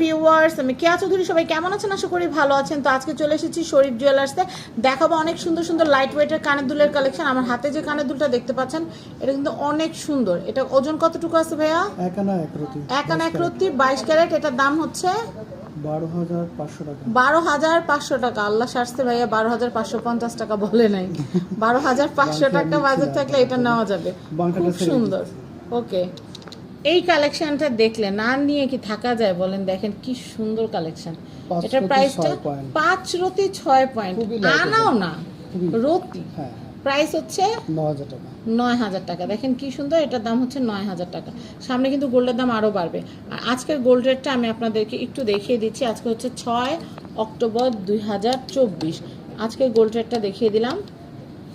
Viewers আমি কেয়া চৌধুরী সবাই কেমন আছেন? আশা করি ভালো আছেন। তো আজকে চলে এসেছি শরীফ জুয়েলার্সে দেখাবো অনেক সুন্দর সুন্দর লাইট ওয়েটের কানের দুলের কালেকশন আমার হাতে যে কানের দুলটা দেখতে পাচ্ছেন এটা কিন্তু অনেক সুন্দর। এটা ওজন কতটুকু আছে ভাইয়া? এক আনা এক রতি। এক আনা এক রত্তি বাইশ ক্যারেট। এটার দাম হচ্ছে বারো হাজার পাঁচশো টাকা। আল্লাহ শাস্তে ভাইয়া বারো হাজার পাঁচশো পঞ্চাশ টাকা বলে নাই। বারো হাজার পাঁচশো টাকা বাজার থাকলে এটা নেওয়া যাবে। খুব সুন্দর। ওকে। এই কালেকশনটা দেখলে না নিয়ে কি থাকা যায় বলেন? দেখেন কি সুন্দর কালেকশন এটার প্রাইসটা পাঁচ রতি ছয় পয়েন্ট আনাও না রতি। হ্যাঁ প্রাইস হচ্ছে ন টাকা। নয় হাজার টাকা। দেখেন কি সুন্দর এটার দাম হচ্ছে নয় হাজার টাকা। সামনে কিন্তু গোল্ডের দাম আরও বাড়বে। আর আজকের গোল্ড রেটটা আমি আপনাদেরকে একটু দেখিয়ে দিচ্ছি। আজকে হচ্ছে ছয় অক্টোবর দুই হাজার চব্বিশ। আজকের গোল্ড রেটটা দেখিয়ে দিলাম।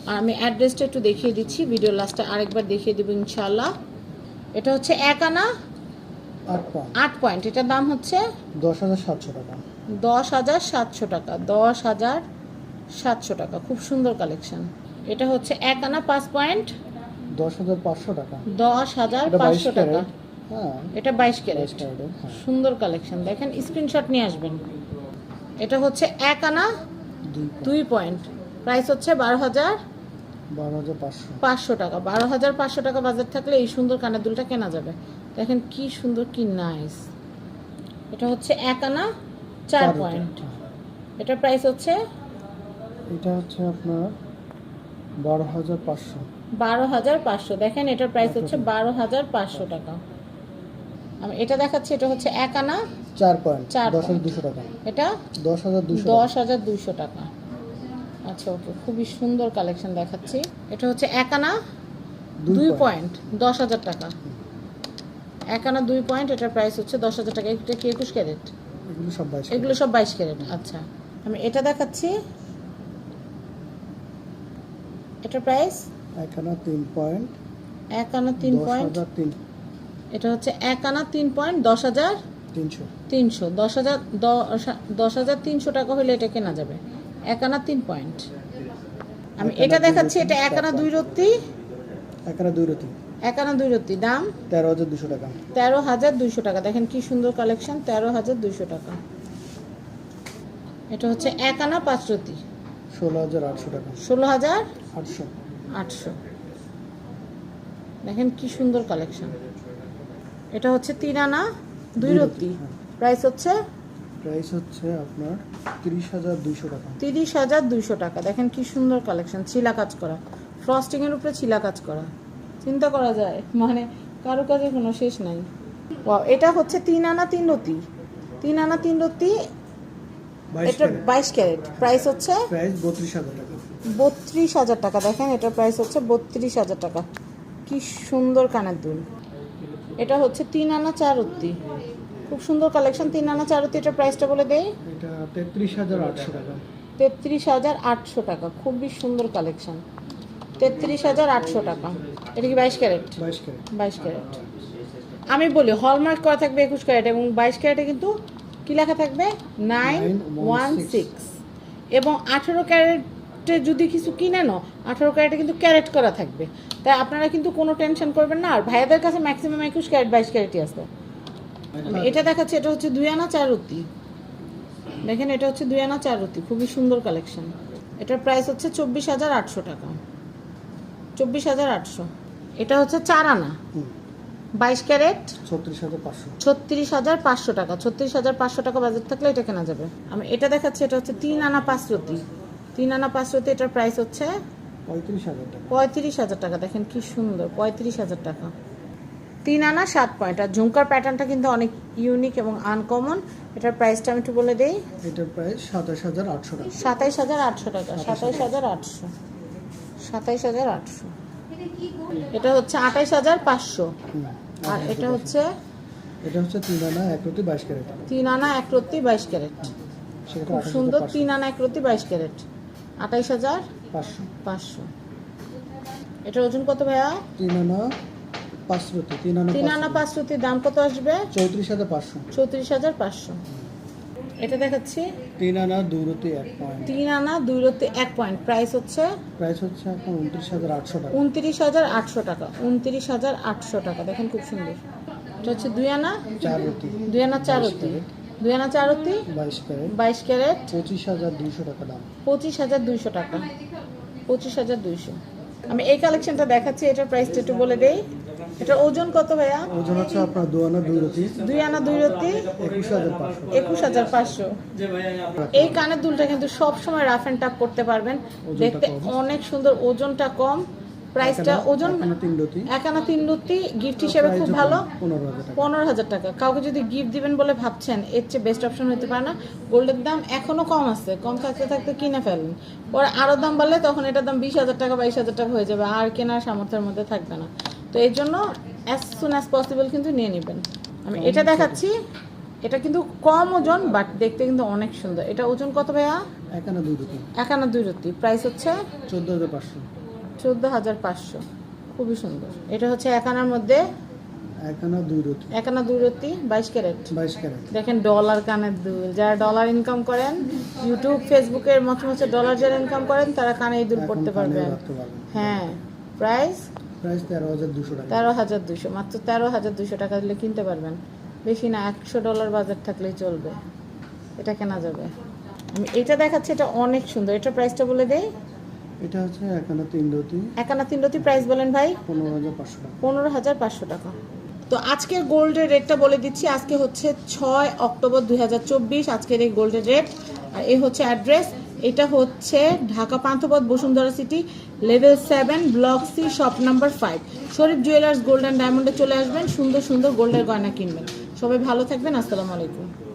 আর আমি অ্যাড্রেসটা একটু দেখিয়ে দিচ্ছি। ভিডিও লাস্টে আরেকবার দেখিয়ে দেবো ইনশাল্লাহ এটা হচ্ছে এক আনা আট পয়েন্ট। এটার দাম হচ্ছে দশ হাজার সাতশো টাকা। দশ হাজার সাতশো টাকা। দশ হাজার সাতশো টাকা। খুব সুন্দর কালেকশন। এটা হচ্ছে এক আনা পাঁচ পয়েন্ট। দশ হাজার পাঁচশো টাকা। দশ হাজার পাঁচশো টাকা। হ্যাঁ। এটা বাইশ ক্যারেট। হ্যাঁ। সুন্দর কালেকশন। দেখেন স্ক্রিনশট নিয়ে আসবেন। এটা হচ্ছে এক আনা দুই পয়েন্ট। প্রাইস হচ্ছে বারো হাজার পাঁচশো। টাকা। বারো হাজার পাঁচশো টাকা বাজার থাকলে এই সুন্দর কানের দুলটা কেনা যাবে। দেখেন কি সুন্দর কি নাইস এটা হচ্ছে এক আনা চার পয়েন্ট। এটার প্রাইস হচ্ছে? এটা হচ্ছে আপনার বারো হাজার পাঁচশো। বারো হাজার পাঁচশো। দেখেন এটার প্রাইস হচ্ছে বারো হাজার পাঁচশো টাকা। আমি এটা দেখাচ্ছি এটা হচ্ছে এক আনা চার পয়েন্ট। চার দশ হাজার দুশো টাকা। এটা দশ হাজার দুশো দশ হাজার দুইশো টাকা। আচ্ছা ওকে। খুবই সুন্দর কালেকশন দেখাচ্ছি। এটা হচ্ছে এক আনা দুই পয়েন্ট দশ হাজার টাকা। এক আনা দুই পয়েন্ট এটার প্রাইস হচ্ছে দশ হাজার টাকা। এটা কি একুশ ক্যারেট এগুলো সব বাইশ এগুলো সব বাইশ ক্যারেট আচ্ছা। আমি এটা দেখাচ্ছি। এটার প্রাইস এক আনা তিন পয়েন্ট এক আনা তিন পয়েন্ট এটা হচ্ছে এক আনা তিন পয়েন্ট দশ হাজার তিনশো। তিনশো। দশ হাজার দশ হাজার তিনশো টাকা হলে এটা কেনা যাবে। এক আনা তিন পয়েন্ট। আমি এটা দেখাচ্ছি এটা এক আনা দুই রত্তি। এক আনা দুই রতি এক আনা দুই রত্তি দাম? তেরো হাজার দুশো টাকা। তেরো হাজার দুইশো টাকা। দেখেন কি সুন্দর কালেকশন তেরো হাজার দুইশো টাকা। এটা হচ্ছে এক আনা পাঁচ রতি ষোলো হাজার আটশো টাকা। ষোলো হাজার আটশো। আটশো। দেখেন কি সুন্দর কালেকশন এটা হচ্ছে তিন আনা দুই রত্তি হ্যাঁ। প্রাইস হচ্ছে প্রাইস হচ্ছে আপনার তিরিশ হাজার দুইশো টাকা। তিরিশ হাজার দুইশো টাকা। দেখেন কি সুন্দর কালেকশন ছিলা কাজ করা। ফ্রস্টিং এর উপরে ছিলা কাজ করা। চিন্তা করা যায়? মানে কারও কাজে কোনো শেষ নাই। এটা হচ্ছে তিন আনা তিন রতি। তিন আনা তিন রতি এটা বাইশ ক্যারেট। প্রাইস হচ্ছে প্রাইস বত্রিশ হাজার টাকা। বত্রিশ হাজার টাকা। দেখেন এটার প্রাইস হচ্ছে বত্রিশ হাজার টাকা। কি সুন্দর কানের দুল। এটা হচ্ছে তিন আনা চার রত্তি খুব সুন্দর কালেকশন তিন আনা চার রত্তি এটার প্রাইসটা বলে দেই। এটা তেত্রিশ হাজার আটশো টাকা। তেত্রিশ হাজার আটশো টাকা খুবই সুন্দর কালেকশন তেত্রিশ হাজার আটশো টাকা। এটা কি বাইশ ক্যারেট? বাইশ ক্যারেট। আমি বলি হলমার্ক করা থাকবে একুশ ক্যারেট এবং বাইশ ক্যারেটে কিন্তু কি লেখা থাকবে? Nine one six. এবং আঠেরো ক্যারেটে যদি কিছু কিনে নো আঠেরো ক্যারেটে কিন্তু ক্যারেট করা থাকবে। তাই আপনারা কিন্তু কোনো টেনশন করবেন না। আর ভাইয়াদের কাছে ম্যাক্সিমাম একুশ ক্যারেট বাইশ ক্যারেটই আসবে। এটা দেখাচ্ছে এটা হচ্ছে দুই আনা চার রুতি দেখেন এটা হচ্ছে দুই আনা চার রুতি খুবই সুন্দর কালেকশন এটার প্রাইস হচ্ছে চব্বিশ হাজার আটশো টাকা। চব্বিশ হাজার আটশো। এটা হচ্ছে চার আনা বাইশ ক্যারেট। ছত্রিশ হাজার পাঁচশো। ছত্রিশ হাজার পাঁচশো টাকা। ছত্রিশ হাজার পাঁচশো টাকা বাজেট থাকলে এটা কেনা যাবে। আমি এটা দেখাচ্ছি এটা হচ্ছে তিন আনা পাঁচ রতি তিন আনা পাঁচ রতি এটার প্রাইস হচ্ছে পঁয়ত্রিশ হাজার টাকা। পঁয়ত্রিশ হাজার টাকা। দেখেন কি সুন্দর পঁয়ত্রিশ হাজার টাকা। তিন আনা সাত পয়েন্ট। আর ঝুমকার প্যাটার্নটা কিন্তু অনেক ইউনিক এবং আনকমন এটার প্রাইসটা আমি একটু বলে দেই। এটার প্রাইস সাতাশ হাজার আটশো টাকা। সাতাইশ হাজার আটশো টাকা সাতাইশ হাজার আটশো। সাতাইশ হাজার আটশো। এটা হচ্ছে আঠাইশ হাজার পাঁচশো। আর এটা হচ্ছে এটা হচ্ছে তিন আনা এক রতি বাইশ ক্যারেট। তিন আনা এক রত্তি বাইশ ক্যারেট। খুব সুন্দর তিন আনা এক রত্তি বাইশ ক্যারেট। আঠাইশ হাজার পাঁচশো। পাঁচশো। এটার ওজন কত ভাইয়া? তিন আনা পাঁচ রতি তিন আনা তিন আনা রতি। দাম কত আসবে? চৌত্রিশ হাজার পাঁচশো। চৌত্রিশ হাজার পাঁচশো। এটা দেখাচ্ছি। তিন আনা দুই রতি এক পয়েন্ট তিন আনা দুই রত্তি এক পয়েন্ট প্রাইস হচ্ছে? প্রাইস হচ্ছে এখন উনত্রিশ হাজার আটশো টাকা। উনত্রিশ হাজার আটশো টাকা। উনত্রিশ হাজার আটশো টাকা। দেখেন খুব সুন্দর। এটা হচ্ছে দুই আনা? চার রতি দুই আনা চার দুই আনা চারতি বাইশ ক্যারেট। বাইশ ক্যারেট। পঁচিশ হাজার দুইশো টাকা দাম। পঁচিশ হাজার দুইশো টাকা। পঁচিশ হাজার দুইশো। আমি এই কালেকশনটা দেখাচ্ছি এটার প্রাইসটা একটু বলে দেই। এটার ওজন কত ভাইয়া? ওজন হচ্ছে আপনার দু আনা দুই রতি। দুই আনা দুই রতি? একুশ হাজার পাঁচশো। একুশ হাজার পাঁচশো। এই কানের দুলটা কিন্তু সব সময় রাফ অ্যান্ড টাপ করতে পারবেন। দেখতে অনেক সুন্দর ওজনটা কম। প্রাইসটা ওজন এখানে তিন রতি। এক আনা তিন লুতি গিফট হিসেবে খুব ভালো। পনেরো হাজার টাকা। পনেরো হাজার টাকা। কাউকে যদি গিফট দিবেন বলে ভাবছেন এর চেয়ে বেস্ট অপশন হতে পারে না। গোল্ডের দাম এখনও কম আছে। কম থাকতে থাকতে কিনে ফেলেন। পরে আরও দাম বাড়লে তখন এটার দাম বিশ হাজার টাকা বাইশ হাজার টাকা হয়ে যাবে। আর কেনার সামর্থ্যের মধ্যে থাকবে না। তো এই জন্য অ্যাজ সুন অ্যাজ পসিবল কিন্তু নিয়ে নেবেন। আমি এটা দেখাচ্ছি এটা কিন্তু কম ওজন বাট দেখতে কিন্তু অনেক সুন্দর। এটা ওজন কত ভাইয়া? এক আনা দুই রতি এক আনা দুই রত্তি প্রাইস হচ্ছে? চোদ্দ হাজার পাঁচশো। চোদ্দ হাজার পাঁচশো। খুবই সুন্দর। এটা হচ্ছে এক আনার মধ্যে? এক আনা দুই রতি এক আনা দুই রত্তি বাইশ ক্যারেট। বাইশ ক্যারেট। দেখেন ডলার কানের দুল। যারা ডলার ইনকাম করেন ইউটিউব ফেসবুকের মতো মতো ডলার যারা ইনকাম করেন তারা কানে এই দুল পড়তে পারবেন। হ্যাঁ। প্রাইস প্রাইস তেরো হাজার দুশো টাকা। তেরো হাজার দুশো মাত্র তেরো হাজার দুশো টাকা দিলে কিনতে পারবেন। বেশি না একশো ডলার বাজার থাকলেই চলবে। এটা কেনা যাবে। আমি এটা দেখাচ্ছি এটা অনেক সুন্দর। এটা প্রাইসটা বলে দেই। এটা হচ্ছে এক আনা তিন রতি এক আনা তিন রতি প্রাইস বলেন ভাই। পনেরো হাজার পাঁচশো টাকা। পনেরো হাজার পাঁচশো টাকা। তো আজকের গোল্ডের রেটটা বলে দিচ্ছি আজকে হচ্ছে ছয় অক্টোবর দুই হাজার চব্বিশ। আজকের এই গোল্ডের রেট আর এই হচ্ছে অ্যাড্রেস এটা হচ্ছে Dhaka Panthapath Bashundhara city level seven block C shop number five Sharif jewellers golden ডায়মন্ডে চলে আসবেন, সুন্দর সুন্দর গোল্ডের গয়না কিনবেন। সবাই ভালো থাকবেন, আসসালামু আলাইকুম।